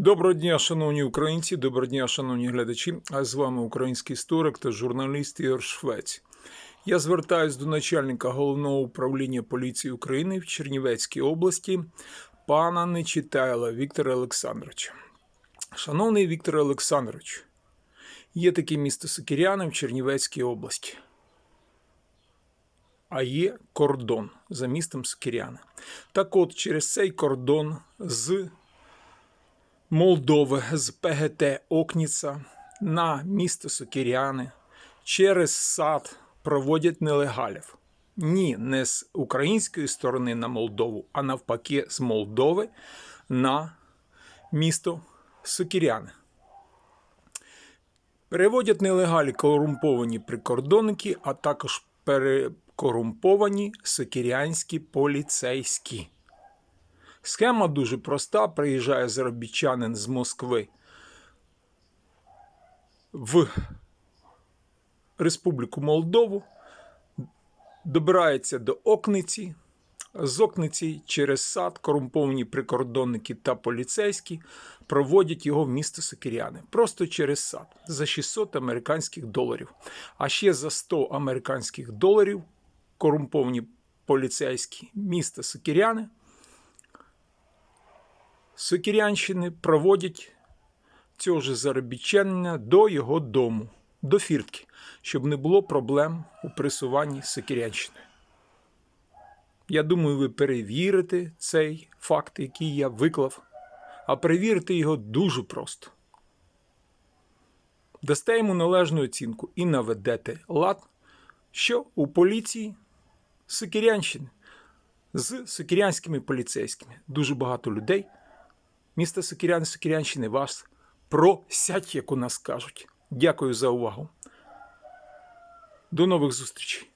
Доброго дня, шановні українці, доброго дня, шановні глядачі. А з вами український історик та журналіст Ігор Швець. Я звертаюсь до начальника головного управління поліції України в Чернівецькій області, пана Нечитайла Віктора Олександровича. Шановний Віктор Олександрович, є таке місто Сокиряни в Чернівецькій області. А є кордон за містом Сокиряни. Так от, через цей кордон з Молдови з ПГТ Окніца на місто Сокиряни через сад проводять нелегалів. Ні, не з української сторони на Молдову, а навпаки, з Молдови на місто Сокиряни. Переводять нелегалі корумповані прикордонники, а також перекорумповані сокирянські поліцейські. Схема дуже проста. Приїжджає заробітчанин з Москви в Республіку Молдову, добирається до Окниці. З Окниці через сад корумповані прикордонники та поліцейські проводять його в місто Сокиряни. Просто через сад за 600 американських доларів. А ще за 100 американських доларів корумповані поліцейські міста Сокиряни Сокирянщини проводять цього ж заробітчанина до його дому, до фіртки, щоб не було проблем у пресуванні Сокирянщини. Я думаю, ви перевірите цей факт, який я виклав, а перевірити його дуже просто. Дасте йому належну оцінку і наведете лад, що у поліції Сокирянщини з сокирянськими поліцейськими дуже багато людей міста Сокиряни Сокірянщини, вас просять, як у нас кажуть. Дякую за увагу. До нових зустрічей.